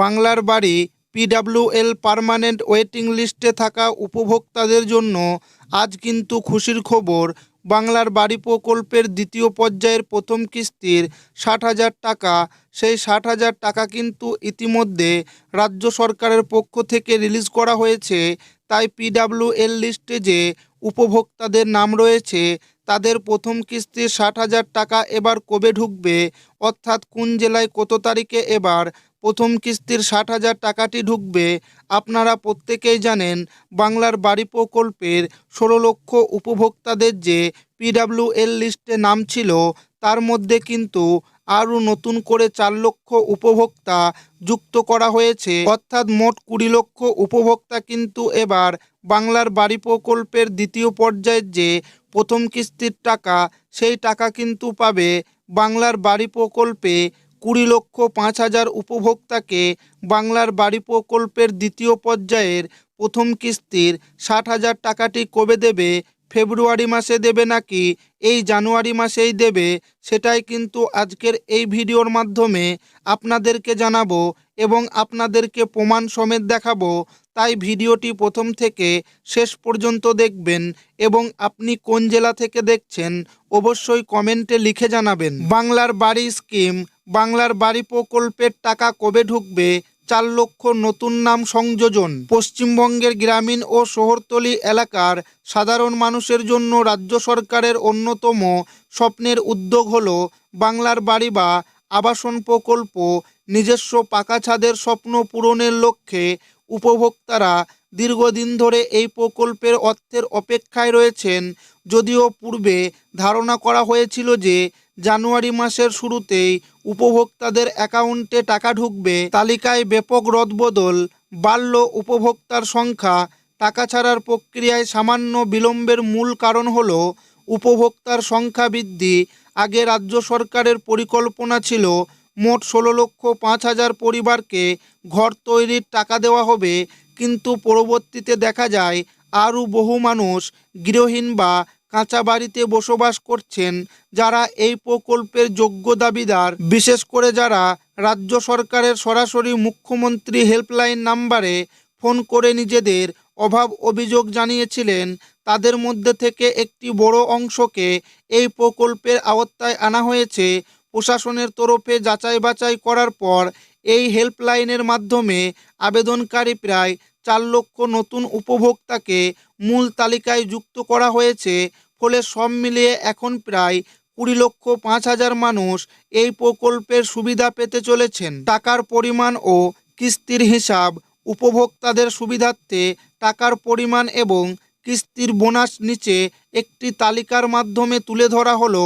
বাংলার বাড়ি PWL permanent waiting লিস্টে থাকা উপভোক্তাদের জন্য আজ কিন্তু খুশির খবর, বাংলার বাড়ি প্রকল্পের দ্বিতীয় পর্যায়ের প্রথম কিস্তির ষাট হাজার টাকা। সেই ষাট হাজার টাকা কিন্তু ইতিমধ্যে রাজ্য সরকারের পক্ষ থেকে রিলিজ করা হয়েছে। তাই পিডাব্লিউএল লিস্টে যে উপভোক্তাদের নাম রয়েছে, তাদের প্রথম কিস্তির ষাট হাজার টাকা এবার কবে ঢুকবে? অর্থাৎ কোন জেলায় কত তারিখে এবার প্রথম কিস্তির ষাট হাজার টাকাটি ঢুকবে। আপনারা প্রত্যেকেই জানেন, বাংলার বাড়ি প্রকল্পের ষোলো লক্ষ উপভোক্তাদের যে পিডাব্লিউএল লিস্টে নাম ছিল, তার মধ্যে কিন্তু আরও নতুন করে চার লক্ষ উপভোক্তা যুক্ত করা হয়েছে। অর্থাৎ মোট কুড়ি লক্ষ উপভোক্তা কিন্তু এবার বাংলার বাড়ি প্রকল্পের দ্বিতীয় পর্যায়ের যে প্রথম কিস্তির টাকা, সেই টাকা কিন্তু পাবে বাংলার বাড়ি প্রকল্পে কুড়ি লক্ষ পাঁচ হাজার উপভোক্তাকে বাংলার বাড়ি প্রকল্পের দ্বিতীয় পর্যায়ের প্রথম কিস্তির ষাট হাজার টাকাটি কবে দেবে, ফেব্রুয়ারি মাসে দেবে নাকি, এই জানুয়ারি মাসেই দেবে, সেটাই কিন্তু আজকের এই ভিডিওর মাধ্যমে আপনাদেরকে জানাব এবং আপনাদেরকে প্রমাণ সমেত দেখাবো। তাই ভিডিওটি প্রথম থেকে শেষ পর্যন্ত দেখবেন এবং আপনি কোন জেলা থেকে দেখছেন অবশ্যই কমেন্টে লিখে জানাবেন। বাংলার বাড়ি স্কিম, বাংলার বাড়ি প্রকল্পের টাকা কবে ঢুকবে, চার লক্ষ নতুন নাম সংযোজন। পশ্চিমবঙ্গের গ্রামীণ ও শহরতলি এলাকার সাধারণ মানুষের জন্য রাজ্য সরকারের অন্যতম স্বপ্নের উদ্যোগ হল বাংলার বাড়ি বা আবাসন প্রকল্প নিজস্ব পাকা ছাদের স্বপ্ন পূরণের লক্ষ্যে উপভোক্তারা দীর্ঘদিন ধরে এই প্রকল্পের অর্থের অপেক্ষায় রয়েছেন। যদিও পূর্বে ধারণা করা হয়েছিল যে জানুয়ারি মাসের শুরুতেই উপভোক্তাদের অ্যাকাউন্টে টাকা ঢুকবে। তালিকায় ব্যাপক রদবদল, বাড়ল উপভোক্তার সংখ্যা। টাকা ছাড়ার প্রক্রিয়ায় সামান্য বিলম্বের মূল কারণ হল উপভোক্তার সংখ্যা বৃদ্ধি। আগে রাজ্য সরকারের পরিকল্পনা ছিল মোট ষোলো লক্ষ পাঁচ হাজার পরিবারকে ঘর তৈরির টাকা দেওয়া হবে। কিন্তু পরবর্তীতে দেখা যায়, আরও বহু মানুষ গৃহহীন বা কাঁচা বাড়িতে বসবাস করছেন, যারা এই প্রকল্পের যোগ্য দাবিদার। বিশেষ করে যারা রাজ্য সরকারের সরাসরি মুখ্যমন্ত্রী হেল্পলাইন নাম্বারে ফোন করে নিজেদের অভাব অভিযোগ জানিয়েছিলেন, তাদের মধ্যে থেকে একটি বড় অংশকে এই প্রকল্পের আওতায় আনা হয়েছে। প্রশাসনের তরফে যাচাই বাছাই করার পর এই হেল্পলাইনের মাধ্যমে আবেদনকারী প্রায় চার লক্ষ নতুন উপভোক্তাকে মূল তালিকায় যুক্ত করা হয়েছে, ফলে সব মিলিয়ে এখন প্রায় কুড়ি লক্ষ পাঁচ হাজার মানুষ এই প্রকল্পের সুবিধা পেতে চলেছেন। টাকার পরিমাণ ও কিস্তির হিসাব উপভোক্তাদের সুবিধার্থে টাকার পরিমাণ এবং কিস্তির বোনাস নিচে একটি তালিকার মাধ্যমে তুলে ধরা হলো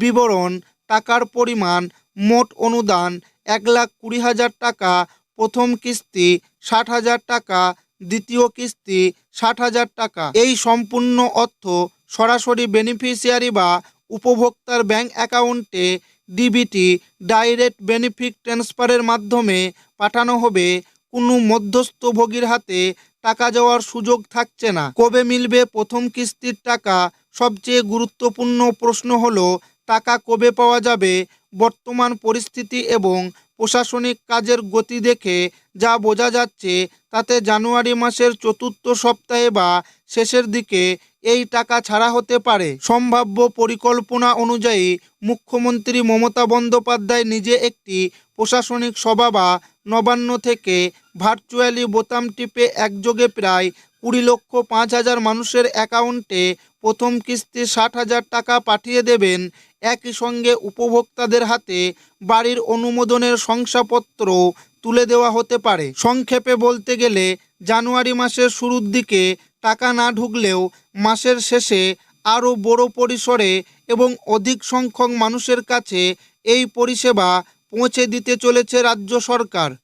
বিবরণ টাকার পরিমাণ মোট অনুদান এক লাখ কুড়ি হাজার টাকা, প্রথম কিস্তি ষাট হাজার টাকা, দ্বিতীয় কিস্তি ষাট হাজার টাকা। এই সম্পূর্ণ অর্থ সরাসরি বেনিফিশিয়ারি বা উপভোক্তার ব্যাংক অ্যাকাউন্টে ডিবিটি ডাইরেক্ট বেনিফিট ট্রান্সফারের মাধ্যমে পাঠানো হবে। কোনো মধ্যস্থভোগীর হাতে টাকা যাওয়ার সুযোগ থাকছে না। কবে মিলবে প্রথম কিস্তির টাকা? সবচেয়ে গুরুত্বপূর্ণ প্রশ্ন হলো টাকা কবে পাওয়া যাবে, বর্তমান পরিস্থিতি এবং প্রশাসনিক কাজের গতি দেখে যা বোঝা যাচ্ছে, তাতে জানুয়ারি মাসের চতুর্থ সপ্তাহে বা শেষের দিকে এই টাকা ছাড়া হতে পারে। সম্ভাব্য পরিকল্পনা অনুযায়ী মুখ্যমন্ত্রী মমতা বন্দ্যোপাধ্যায় নিজে একটি প্রশাসনিক সভা বা নবান্ন থেকে ভার্চুয়ালি বোতাম টিপে একযোগে প্রায় কুড়ি লক্ষ পাঁচ হাজার মানুষের অ্যাকাউন্টে প্রথম কিস্তি ষাট হাজার টাকা পাঠিয়ে দেবেন। একই সঙ্গে উপভোক্তাদের হাতে বাড়ির অনুমোদনের শংসাপত্র তুলে দেওয়া হতে পারে। সংক্ষেপে বলতে গেলে, জানুয়ারি মাসের শুরুর দিকে টাকা না ঢুকলেও মাসের শেষে আরও বড় পরিসরে এবং অধিক সংখ্যক মানুষের কাছে এই পরিষেবা পৌঁছে দিতে চলেছে রাজ্য সরকার।